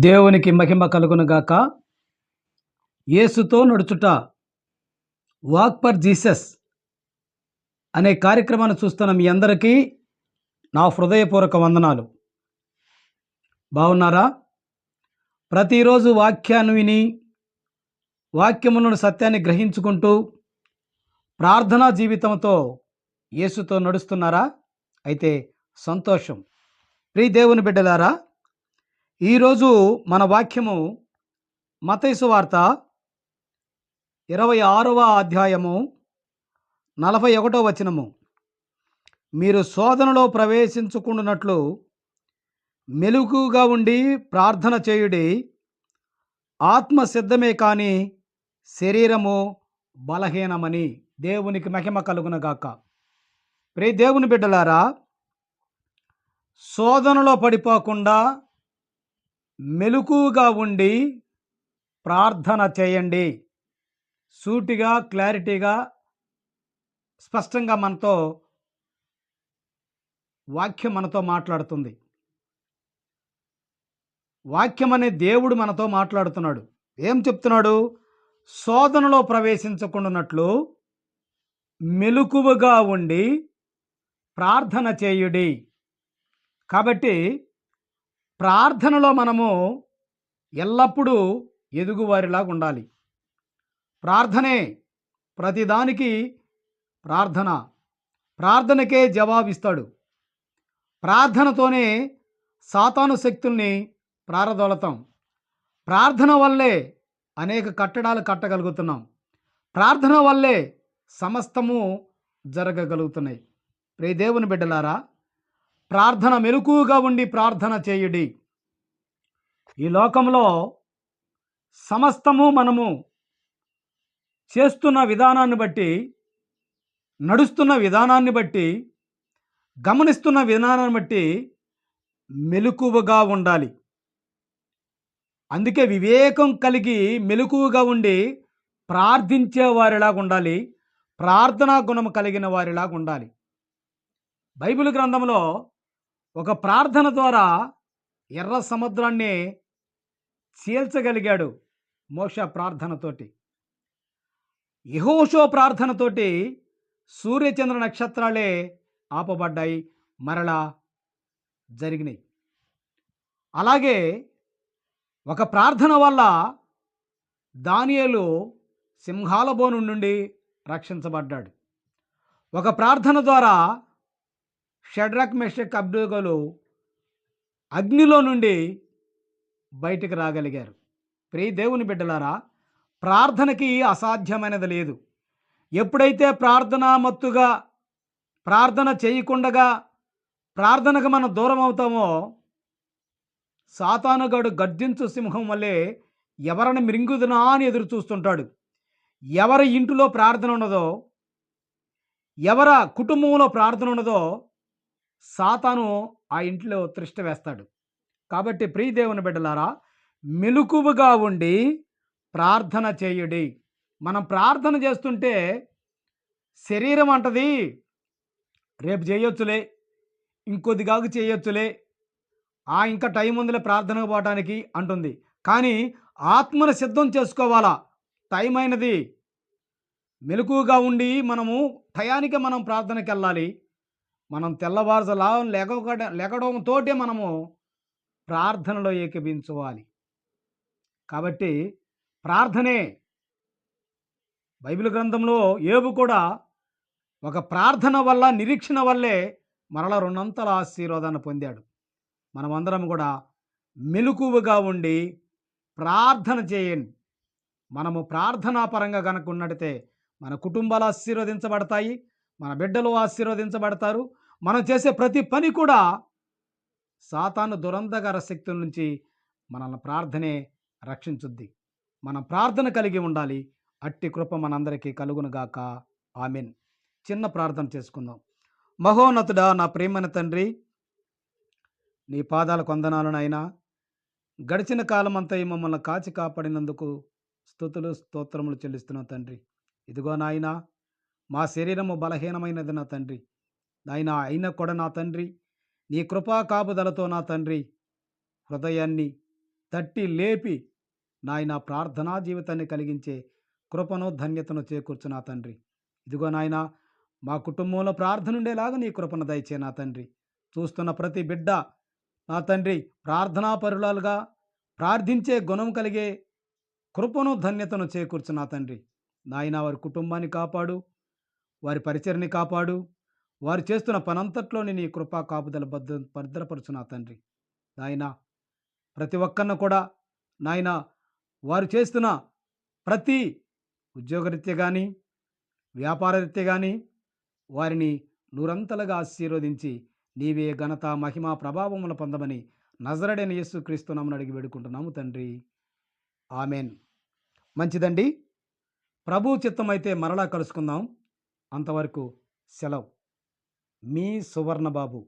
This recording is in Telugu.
దేవునికి మహిమ కలుగునుగాక యేసుతో నడుచుట. వాక్ ఫర్ జీసస్ అనే కార్యక్రమాన్ని చూస్తున్న మీ అందరికీ నా హృదయపూర్వక వందనాలు. బాగున్నారా ప్రతిరోజు వాక్యాన్ని విని వాక్యములను సత్యాన్ని గ్రహించుకుంటూ ప్రార్థనా జీవితంతో యేసుతో నడుస్తున్నారా? అయితే సంతోషం. ప్రీ దేవుని బిడ్డలారా ఈరోజు మన వాక్యము మతైసు వార్త ఇరవై ఆరవ అధ్యాయము నలభై ఒకటో వచనము. మీరు శోధనలో ప్రవేశించుకుంటున్నట్లు మెలుగుగా ఉండి ప్రార్థన చేయుడి ఆత్మ సిద్ధమే కానీ శరీరము బలహీనమని దేవునికి మహిమ కలుగునగాక ప్రే దేవుని బిడ్డలారా శోధనలో పడిపోకుండా మెలకుగా ఉండి ప్రార్థన చేయండి. సూటిగా క్లారిటీగా స్పష్టంగా మనతో వాక్యం మనతో మాట్లాడుతుంది. వాక్యం అనే దేవుడు మనతో మాట్లాడుతున్నాడు. ఏం చెప్తున్నాడు? శోధనలో ప్రవేశించకుండానట్లు మెలకువగా ఉండి ప్రార్థన చేయుడి. కాబట్టి ప్రార్థనలో మనము ఎల్లప్పుడూ ఎదుగువారిలాగా ఉండాలి. ప్రార్థనే ప్రతిదానికి ప్రార్థన. ప్రార్థనకే జవాబిస్తాడు. ప్రార్థనతోనే సాతాను శక్తుల్ని ప్రారదోలతాం. ప్రార్థన వల్లే అనేక కట్టడాలు కట్టగలుగుతున్నాం. ప్రార్థన వల్లే సమస్తము జరగగలుగుతున్నాయి. ప్రే దేవుని బిడ్డలారా ప్రార్థన మెలకుగా ఉండి ప్రార్థన చేయుడి. ఈ లోకంలో సమస్తము మనము చేస్తున్న విధానాన్ని బట్టి నడుస్తున్న విధానాన్ని బట్టి గమనిస్తున్న విధానాన్ని బట్టి మెలకువగా ఉండాలి. అందుకే వివేకం కలిగి మెలకువగా ఉండి ప్రార్థించే వారిలాగా ఉండాలి. ప్రార్థనా గుణం కలిగిన వారిలాగా ఉండాలి. బైబిల్ గ్రంథంలో ఒక ప్రార్థన ద్వారా ఎర్ర సముద్రాన్ని చీల్చగలిగాడు మోష ప్రార్థనతోటి యహోషో ప్రార్థనతోటి సూర్యచంద్ర నక్షత్రాలే ఆపబడ్డాయి మరలా జరిగినాయి. అలాగే ఒక ప్రార్థన వల్ల దానియలు సింహాల బోను నుండి రక్షించబడ్డాడు. ఒక ప్రార్థన ద్వారా షడ్రక్ మెషక్ అబ్దుగలు అగ్నిలో నుండి బయటికి రాగలిగారు. ప్రియ దేవుని బిడ్డలారా ప్రార్థనకి అసాధ్యమైనది లేదు. ఎప్పుడైతే ప్రార్థన మత్తుగా ప్రార్థన చేయకుండగా ప్రార్థనకు మనం దూరం అవుతామో సాతానుగాడు గర్జించు సింహం వల్లే ఎవరిని మిరింగుదునా అని ఎదురు చూస్తుంటాడు. ఎవరి ఇంటిలో ప్రార్థన ఉన్నదో ఎవర కుటుంబంలో ప్రార్థన ఉన్నదో సాతాను ఆ ఇంట్లో త్రిష్ట వేస్తాడు. కాబట్టి ప్రియదేవుని బిడ్డలారా మెలుకువగా ఉండి ప్రార్థన చేయుడి. మనం ప్రార్థన చేస్తుంటే శరీరం అంటది రేపు చేయొచ్చులే ఇంకొద్ది కాకు చేయొచ్చులే ఆ ఇంకా టైం ఉందిలే ప్రార్థనకు పోవడానికి అంటుంది. కానీ ఆత్మను సిద్ధం చేసుకోవాలా? టైం అయినది. మెలకుగా ఉండి మనము టయానికి మనం ప్రార్థనకి వెళ్ళాలి మనం తెల్లవారుజలా లెగక లెగడంతోటే మనము ప్రార్థనలో ఏకీభించుకోవాలి కాబట్టి ప్రార్థనే. బైబిల్ గ్రంథంలో ఏబు కూడా ఒక ప్రార్థన వల్ల నిరీక్షణ వల్లే మరల రెండంతల ఆశీర్వాదాన్ని పొందాడు. మనమందరం కూడా మెలకువగా ఉండి ప్రార్థన చేయండి. మనము ప్రార్థనాపరంగా కనుక ఉన్నట్టయితే మన కుటుంబాలు ఆశీర్వదించబడతాయి మన బిడ్డలు ఆశీర్వదించబడతారు మనం చేసే ప్రతి పని కూడా సాతాను దురంధకార శక్తుల నుంచి మనల్ని ప్రార్థనే రక్షించుద్ది. మనం ప్రార్థన కలిగి ఉండాలి. అట్టి కృప మనందరికీ కలుగునుగాక ఆమెన్. చిన్న ప్రార్థన చేసుకుందాం. మహోన్నతుడా నా ప్రేమన తండ్రి నీ పాదాల కొందనాలు నాయనా. గడిచిన కాలం అంతా ఈ మమ్మల్ని కాచి కాపాడినందుకు స్థుతులు స్తోత్రములు చెల్లిస్తున్నాం తండ్రి. ఇదిగో నాయనా మా శరీరము బలహీనమైనది నా తండ్రి. నాయన అయిన కూడా నా తండ్రి. నీ కృపా కాపుదలతో నా తండ్రి. హృదయాన్ని తట్టి లేపి నాయన ప్రార్థనా జీవితాన్ని కలిగించే కృపను ధన్యతను చేకూర్చు నా తండ్రి. ఇదిగో నాయన మా కుటుంబంలో ప్రార్థన ఉండేలాగా నీ కృపను దయచే నా తండ్రి. చూస్తున్న ప్రతి బిడ్డ నా తండ్రి ప్రార్థనా పరులాలుగా ప్రార్థించే గుణం కలిగే కృపను ధన్యతను చేకూర్చు నా తండ్రి. నాయన వారి కుటుంబాన్ని కాపాడు వారి పరిచయని కాపాడు వారు చేస్తున్న పనంతట్లోని నీ కృపా కాపుదల భద్ర భద్రపరుచు నా తండ్రి. నాయన ప్రతి ఒక్కరిని కూడా నాయన వారు చేస్తున్న ప్రతి ఉద్యోగరీత్య కానీ వ్యాపారరీత్య కానీ వారిని నూరంతలుగా ఆశీర్వదించి నీవే ఘనత మహిమ ప్రభావములు పొందమని నజరడైన యేసు క్రీస్తునామని అడిగి వేడుకుంటున్నాము తండ్రి. ఆమెన్. మంచిదండి. ప్రభు చిత్తమైతే మరలా కలుసుకుందాం. అంతవరకు సెలవు. మీ సువర్ణబాబు